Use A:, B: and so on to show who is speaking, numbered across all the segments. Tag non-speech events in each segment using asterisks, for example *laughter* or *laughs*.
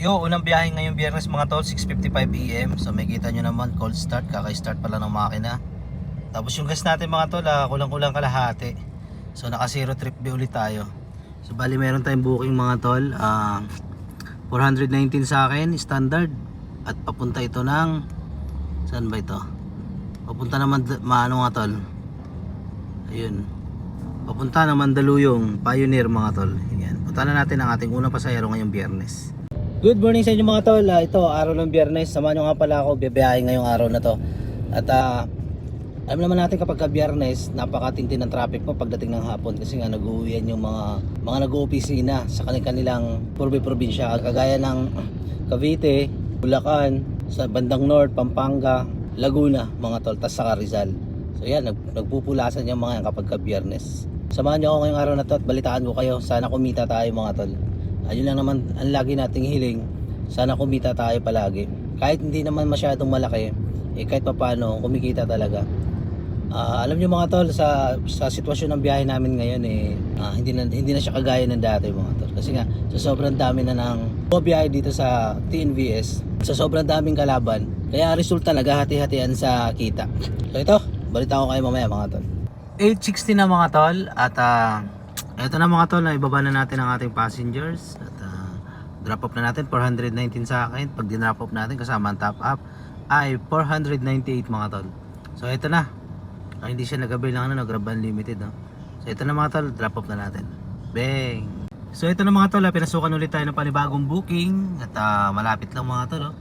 A: Yo, unang biyahe ngayong biyernes mga tol, 6.55 AM. So may kita nyo naman, cold start, kaka-start pala ng makina. Tapos yung gas natin mga tol, ah, kulang-kulang kalahati. So naka zero trip B ulit tayo. So bali meron tayong booking mga tol, ah 419 sa akin, standard. At papunta ito ng, saan ba ito? Papunta naman, maano mga tol? Ayun. Papunta ng Mandaluyong, Pioneer mga tol. Yan. Punta na natin ang ating unang pasahero ngayong biyernes. Good morning sa inyo mga tol. Ah, ito, araw ng biyernes. Samahan nyo nga pala ako biyahe ngayong araw na to. At ah, alam naman natin kapag ka biyernes, napakatintin ng traffic mo pagdating ng hapon kasi nga nag-uuwian yung mga mga nag-oopisina sa kanilang probi-probinsya kagaya ng Cavite, Bulacan, sa bandang North, Pampanga, Laguna, mga tol, tas saka Rizal. So yan, nag, nagpupulasan yung mga yan kapag ka biyernes. Samahan niyo ako ngayong araw na to at balitaan ko kayo. Sana kumita tayo mga tol. Ayun lang naman ang lagi nating hiling. Sana kumita tayo palagi. Kahit hindi naman masyadong malaki, eh kahit papaano kumikita talaga. Ah, alam niyo mga tol sa sa sitwasyon ng biyahe namin ngayon eh ah, hindi na hindi na siya kagaya ng dati mga tol. Kasi nga sa sobrang dami na ng biyahe dito sa TNVS, sa sobrang daming kalaban, kaya resulta naghahati-hatian sa kita. So ito, balita ko kayo mamaya mga tol. 860 na mga tol at ah, ito na mga tol, ibaba na natin ang ating passengers at ah, drop off na natin 419 sa akin. Pag dinrop off natin kasama ang top up ay 498 mga tol. So ito na. Ay, hindi siya nag-avail ng ano, Grab Unlimited no. So ito na mga tol, drop off na natin. Bang! So ito na mga tol, ah, pinasukan ulit tayo ng panibagong booking at ah, malapit lang mga tol. Oh.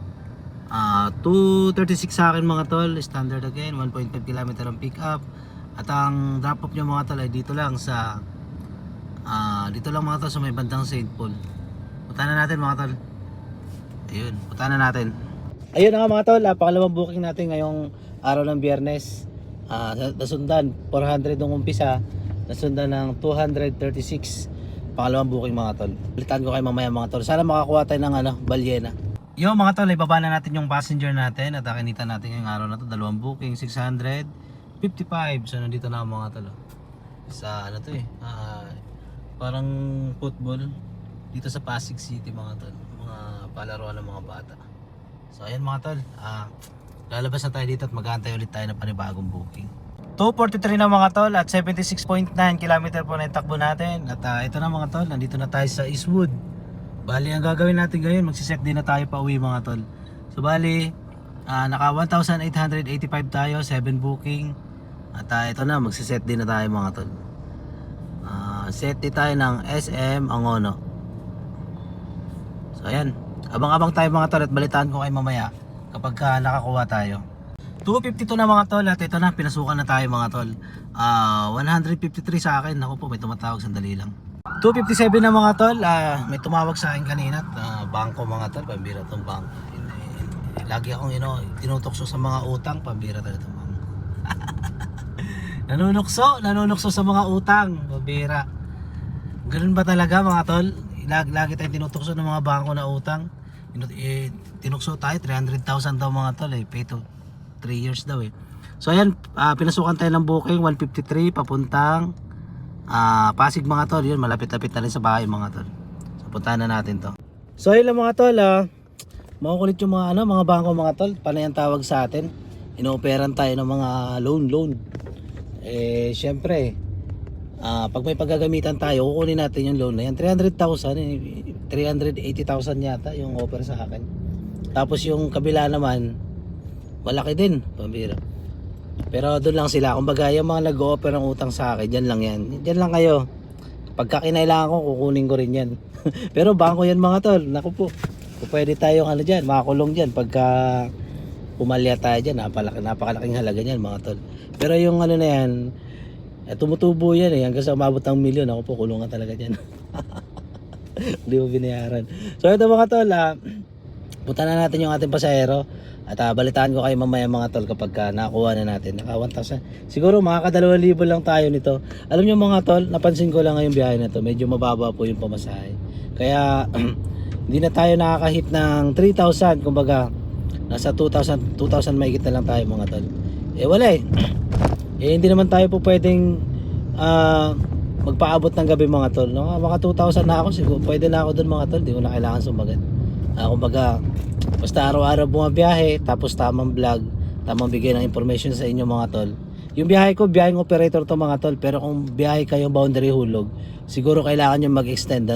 A: Ah, 236 sa akin mga tol, standard again, 1.5 km ang pick up. At ang drop off niya mga tol ay dito lang sa ah dito lang mga tol sa may bandang St. Paul. Punta na natin mga tol. Ayun, punta na natin. Ayun nga mga tol, ah, pangalawang booking natin ngayong araw ng biyernes. Ah, nasundan 400 nung umpisa, nasundan ng 236 pangalawang booking mga tol. Balitaan ko kayo mamaya mga tol. Sana makakuha tayo ng ano, balyena. Yo mga tol, ibaba na natin yung passenger natin at kinita natin ngayong araw na to, dalawang booking, 655. So nandito na mga tol. Sa ano to eh, ah, parang football dito sa Pasig City mga tol. Mga palaruan ng mga bata. So ayan mga tol, ah, lalabas na tayo dito at mag-aantay ulit tayo ng panibagong booking. 243 na mga tol at 76.9 km po na yung takbo natin. At ah, ito na mga tol, nandito na tayo sa Eastwood. Bali, ang gagawin natin ngayon, magsiset din na tayo pa uwi mga tol. So bali, ah, naka 1,885 tayo, 7 booking. At ah, ito na, magsiset din na tayo mga tol. Din tayo ng SM Angono. So ayan, abang-abang tayo mga tol at balitaan ko kayo mamaya kapag ka nakakuha tayo. 252 na mga tol at ito na pinasukan na tayo mga tol. Ah, 153 sa akin. Ako po may tumatawag sandali lang. 257 na mga tol. Ah, may tumawag sa akin kanina at ah, bangko mga tol, pambira tong bangko. Lagi akong you know, tinutokso sa mga utang, pambira talaga tong bangko. *laughs* nanunukso, nanunukso sa mga utang, pambira. Ganun ba talaga mga tol? Lagi, lagi tayong tinutokso ng mga bangko na utang. Eh, tinukso tayo 300,000 daw mga tol eh. Pay to 3 years daw eh. So ayan, ah, pinasukan tayo ng booking 153 papuntang ah, Pasig mga tol. Yun, malapit-lapit na rin sa bahay mga tol. So puntahan na natin to. So ayun mga tol ah. Makukulit yung mga ano, mga bangko mga tol. Panay ang tawag sa atin. Inooperan tayo ng mga loan loan. Eh syempre, ah pag may paggagamitan tayo, kukunin natin yung loan na yan. 300,000, eh, 380,000 yata yung offer sa akin. Tapos yung kabila naman, malaki din, pambira. Pero doon lang sila. Kumbaga, yung mga nag-offer ng utang sa akin, dyan lang yan. Dyan lang kayo. Pagka kinailangan ko, kukunin ko rin yan. *laughs* Pero bangko yan mga tol. Naku po. Kung pwede tayong ano dyan, makakulong dyan. Pagka pumalya tayo dyan, napalaki, napakalaking halaga yan mga tol. Pero yung ano na yan, eh, tumutubo yan eh. Hanggang sa umabot ng milyon, ako po, kulungan talaga dyan. *laughs* Hindi mo binayaran. So ito mga tol, ah, punta na natin yung ating pasahero. At ah, balitaan ko kayo mamaya mga tol kapag ka nakuha na natin. Naka 1,000. Siguro mga kadalawa libo lang tayo nito. Alam nyo mga tol, napansin ko lang ngayong biyahe na to. Medyo mababa po yung pamasahe. Kaya *clears throat* hindi na tayo nakakahit ng 3,000. Kumbaga, nasa 2,000, 2,000 mahigit na lang tayo mga tol. Eh wala eh. *clears throat* Eh hindi naman tayo po pwedeng ah, magpaabot ng gabi mga tol. No? Mga 2,000 na ako siguro. Pwede na ako doon mga tol. Di ko na kailangan sumagat. Ah, kumbaga, basta araw-araw bumabiyahe, tapos tamang vlog, tamang bigay ng information sa inyo mga tol. Yung biyahe ko, biyaheng operator to mga tol, pero kung biyahe kayo boundary hulog, siguro kailangan nyo mag-extend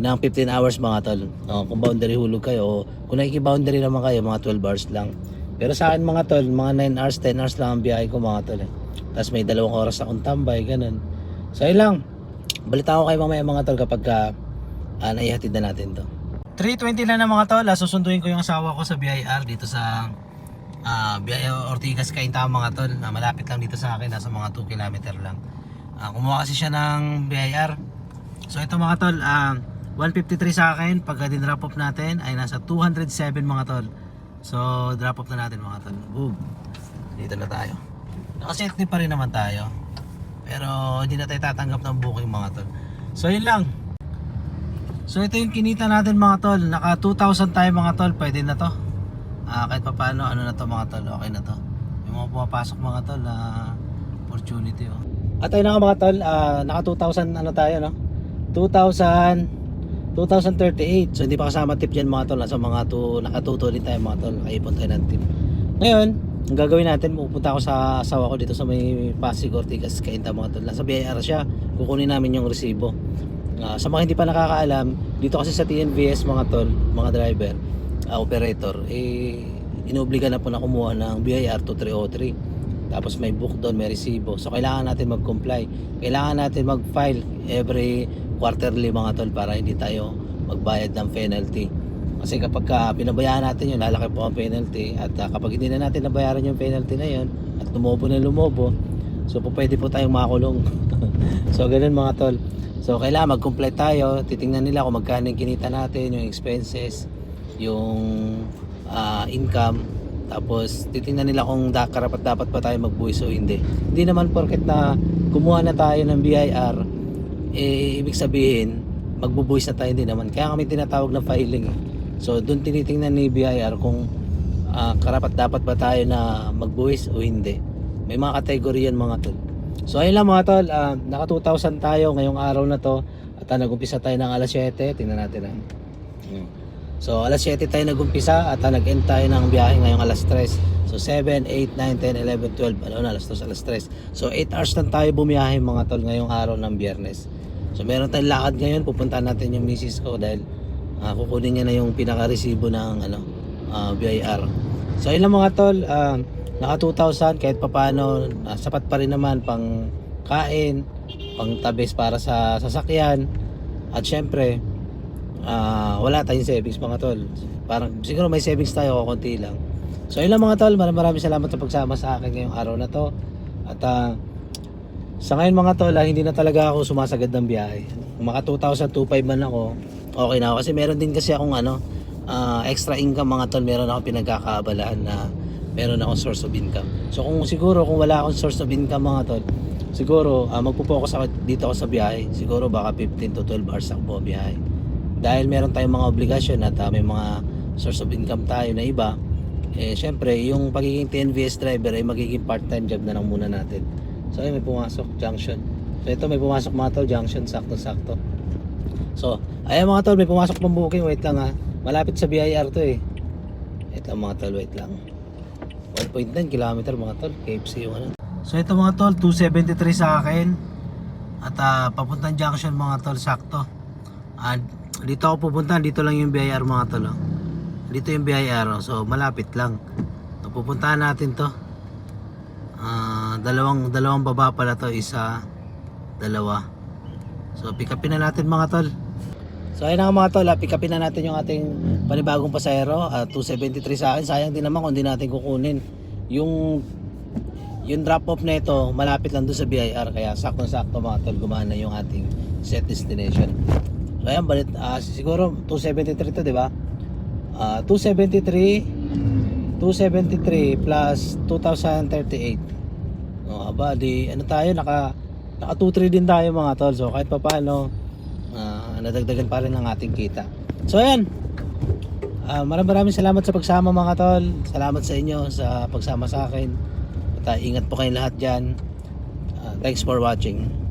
A: ng 15 hours mga tol. O, kung boundary hulog kayo, o kung nakiki-boundary naman kayo, mga 12 hours lang. Pero sa akin mga tol, mga 9 hours, 10 hours lang ang biyahe ko mga tol. Eh. Tapos may dalawang oras akong tambay, ganun. So yun lang. Balita ko kayo mamaya mga tol kapag ka, uh, naihatid na natin to. 3.20 na na mga tol, ah, susunduin ko yung asawa ko sa BIR dito sa uh, BIR Ortigas Cainta mga tol. na malapit lang dito sa akin, nasa mga 2 km lang. Ah, kumuha kasi siya ng BIR. So ito mga tol, ah, 153 sa akin, pagka din-drop off natin ay nasa 207 mga tol. So drop off na natin mga tol. Boom. Dito na tayo. Nakasetni pa rin naman tayo. Pero hindi na tayo tatanggap ng booking mga tol. So yun lang. So ito yung kinita natin mga tol. Naka 2,000 tayo mga tol. Pwede na to. Ah, kahit pa paano, ano na to mga tol. Okay na to. Yung mga pumapasok mga tol na opportunity oh. At ayun na nga mga tol. ah, naka 2,000 ano tayo no? 2,000 2038. So hindi pa kasama tip dyan mga tol. Nasa mga to, nakatuto din tayo mga tol. Nakaipon tayo ng tip. Ngayon, ang gagawin natin, pupunta ako sa asawa ko dito sa may Pasig Ortigas, Cainta mga tol. Nasa BIR siya, kukunin namin yung resibo. Ah, sa mga hindi pa nakakaalam, dito kasi sa TNVS mga tol, mga driver, ah, operator, eh, inobliga na po na kumuha ng BIR 2303. Tapos may book doon, may resibo. So kailangan natin mag-comply. Kailangan natin mag-file every quarterly mga tol para hindi tayo magbayad ng penalty. Kasi kapag ka pinabayaan natin yun, lalaki po ang penalty. At ah, kapag hindi na natin nabayaran yung penalty na yun, at lumobo na lumobo, so po pwede po tayong makulong. *laughs* so ganun mga tol. So kailangan mag-comply tayo, titingnan nila kung magkano yung kinita natin, yung expenses, yung ah, income, tapos titingnan nila kung da, karapat dapat pa tayo magbuwis o hindi. Hindi naman porket na kumuha na tayo ng BIR, eh, ibig sabihin, magbubuwis na tayo din naman. Kaya kami tinatawag na filing. eh. So doon tinitingnan ni BIR kung ah, karapat dapat ba tayo na magbuwis o hindi. May mga kategorya yan mga tol. So ayun lang mga tol, ah, naka 2,000 tayo ngayong araw na to at ah, nag-umpisa tayo ng alas 7, tingnan natin ah. So alas 7 tayo nag-umpisa at ah, nag-end tayo ng biyahe ngayong alas 3. So 7, 8, 9, 10, 11, 12, ano na, alas 2, alas 3. So 8 hours lang tayo bumiyahe mga tol ngayong araw ng biyernes. So meron tayong lakad ngayon, pupuntahan natin yung misis ko dahil ah, kukunin niya na yung pinaka-resibo ng ano, ah, BIR. So ayun mga tol, ah, naka 2,000 kahit papaano, ah, sapat pa rin naman pang kain, pang tabis para sa sasakyan. At syempre, ah, wala tayong savings mga tol. Parang siguro may savings tayo konti lang. So ayun mga tol, maraming maraming salamat sa pagsama sa akin ngayong araw na to. At ah, sa ngayon mga tol, hindi na talaga ako sumasagad ng biyahe. Maka 2,000, man ako, okay na ako. Kasi meron din kasi akong ano, ah, extra income mga tol. Meron ako pinagkakaabalahan na meron akong source of income. So kung siguro kung wala akong source of income mga tol, siguro uh, magpo-focus ako dito ako sa biyahe. Siguro baka 15 to 12 hours ako biyahe. Dahil meron tayong mga obligasyon at ah, may mga source of income tayo na iba, eh syempre yung pagiging TNVS driver ay magiging part-time job na lang muna natin. So ayun, may pumasok junction. So ito may pumasok mga tol junction sakto-sakto. So ayun mga tol may pumasok pang booking wait lang ha. Malapit sa BIR to eh. Ito mga tol wait lang. 1.9 kilometer mga tol KFC yung ano. So ito mga tol 273 sa akin. At ah, papuntang junction mga tol sakto. Ah, dito ako pupunta, dito lang yung BIR mga tol. oh. Dito yung BIR, oh. so malapit lang. So, pupuntahan natin to. Ah, dalawang dalawang baba pala to, isa, dalawa. So pick upin na natin mga tol. So ayun na mga tol, ah, pick upin na natin yung ating panibagong pasahero, ah, 273 sa akin. Sayang din naman kung hindi natin kukunin. Yung yung drop off na ito, malapit lang doon sa BIR kaya sakto-sakto mga tol gumana yung ating set destination. So ayan, balit, ah, siguro 273 to, di ba? Ah, 273 273 plus 2038. Oh, aba, di ano tayo naka naka 23 din tayo mga tol. So kahit papaano ah, nadagdagan pa rin ang ating kita. So ayan. Ah, maraming maraming salamat sa pagsama mga tol. Salamat sa inyo sa pagsama sa akin. At ah, ingat po kayong lahat diyan. thanks for watching.